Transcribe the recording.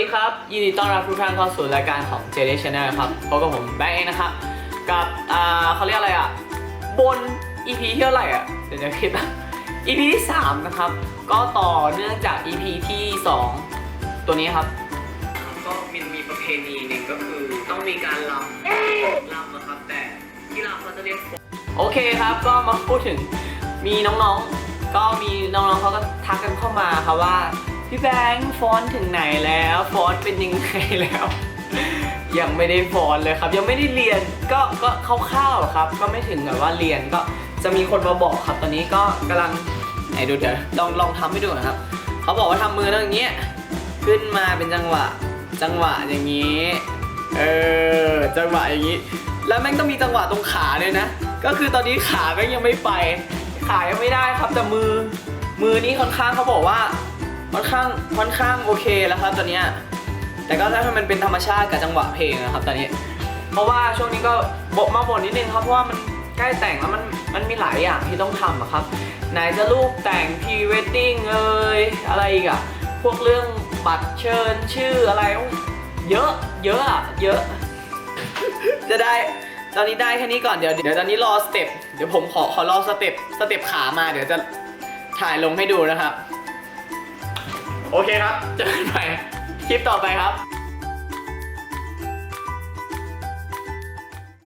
ดีต้อนรับทุกท่านเข้าสู่รายการของ j d Channel ครับพบกับผมแบงค์เองนะครับ กับอ่าเขาเรียกอะไรอะ บน EP ที่เท่าไหร่อะ เดี๋ยวจะคิดนะ EP ที่ 3 นะครับ ก็ต่อเนื่องจาก EP ที่ 2 ตัวนี้ครับ ก็มีมีประเพณีหนึ่งก็คือต้องมีการรำรำนะครับ แต่ที่รำเขาจะเรียกโอเคครับก็มาพูดถึงมีน้องๆ ก็มีน้องๆเขาก็ทักกันเข้ามาครับว่า พี่แบงค์ฟอนถึงไหนแล้วฟอนเป็นยังไงแล้ว ยังไม่ได้ฟอนเลยครับ ยังไม่ได้เรียนก็ก็คร่าวๆครับ ก็ไม่ถึงแบบว่าเรียนก็จะมีคนมาบอกครับ ตอนนี้ก็กำลังไหนดูเดี๋ยวลองลองทำให้ดูนะครับ เขาบอกว่าทำมือต้องอย่างเงี้ยขึ้นมาเป็นจังหวะ จังหวะอย่างนี้เออจังหวะอย่างนี้ แล้วแม่งต้องมีจังหวะตรงขาด้วยนะ ก็คือตอนนี้ขาแม่งยังไม่ไป ขายังไม่ได้ครับแต่มือ มือนี้ค่อนข้างเขาบอกว่า ค่อนข้างค่อนข้างโอเคแล้วครับตอนเนี้ยแต่ก็ถ้าให้มันเป็นธรรมชาติกับจังหวะเพลงนะครับตอนนี้ เพราะว่าช่วงนี้ก็บกมาบ่นนิดนึงครับเพราะว่ามันใกล้แต่งแล้วมันมันมีหลายอย่างที่ต้องทำอะครับ ไหนจะรูปแต่งพรีเวดดิ้งเอ่ยอะไรอีกอะพวกเรื่องบัตรเชิญชื่ออะไร เยอะเยอะอะเยอะ จะได้ตอนนี้ได้แค่นี้ก่อนเดี๋ยวเดี๋ยวตอนนี้รอสเต็ปเดี๋ยวผมขอขอรอสเต็ปสเต็ปขามาเดี๋ยวจะถ่ายลงให้ดูนะครับ โอเคครับ เจอกันใหม่คลิปต่อไปครับ